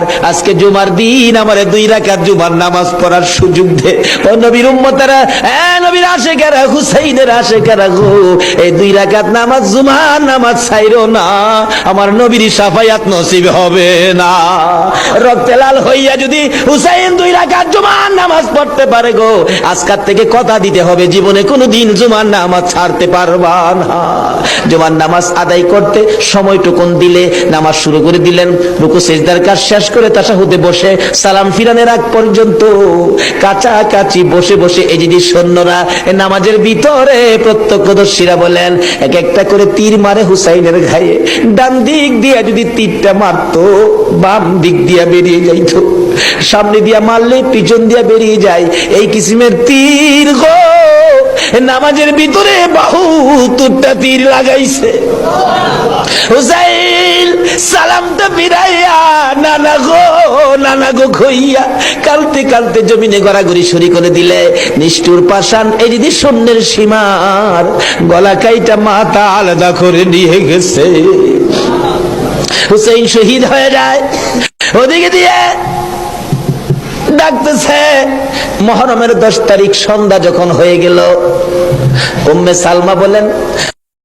ব্যাপার আজকে জুমার দিন, আমার দুই রাকাত জুমার নামাজ পড়ার সুযোগ দে। ও নবীর উম্মতেরা, এ নবীর আশেকেরা হুসাইনের আশেকেরা গো, এই দুই রাকাত নামাজ জুমার নামাজ ছাইরো না, আমার নবীর সাফায়াত নসিব হবে না। রক্তে লাল হইয়া যদি হুসাইন দুই রাকাত জুমার নামাজ পড়তে পারে গো, আজকার থেকে কথা দিতে হবে, জীবনে কোনো দিন জুমার নামাজ ছাড়তে পারবা না। জুমার নামাজ আদায় করতে সময়টুকুন দিলে, নামাজ শুরু করে দিলেন, রুকু, সেজদার কাজ শেষ করে তাসাহুদে বসে সালাম ফিরানের আগ পর্যন্ত কাছাকাছি বসে বসে এই যদি সৈন্যরা নামাজের ভিতরে প্রত্যক্ষদর্শীরা বলেন, এক একটা করে তীর মারে হুসাইনের ঘায়ে। ডান দিক দিয়া যদি তীরটা মারতো, বাম দিক দিয়া বেরিয়ে যাইতো। সামনে দিয়া মারলে পিছন দিয়া বেরিয়ে যায়। এই কিসিমের তীর গো! নামাজের ভিতরে বাহু তুরটা তীর লাগাইছে। হুসাইল সালামটা ফিরাইয়া কালতে কালতে জমিনে গড়াগড়ি সরি করে দিলে। নিষ্ঠুর এই যদি সৈন্যের সীমার গলা কাইটা মাথা আলাদা করে নিয়ে গেছে। হুসেইন শহীদ হয়ে যায়। ওদিকে দিয়ে ডাকতেছে, মহরমের দশ তারিখ সন্ধ্যা যখন হয়ে গেল, উম্মে সালমা বলেন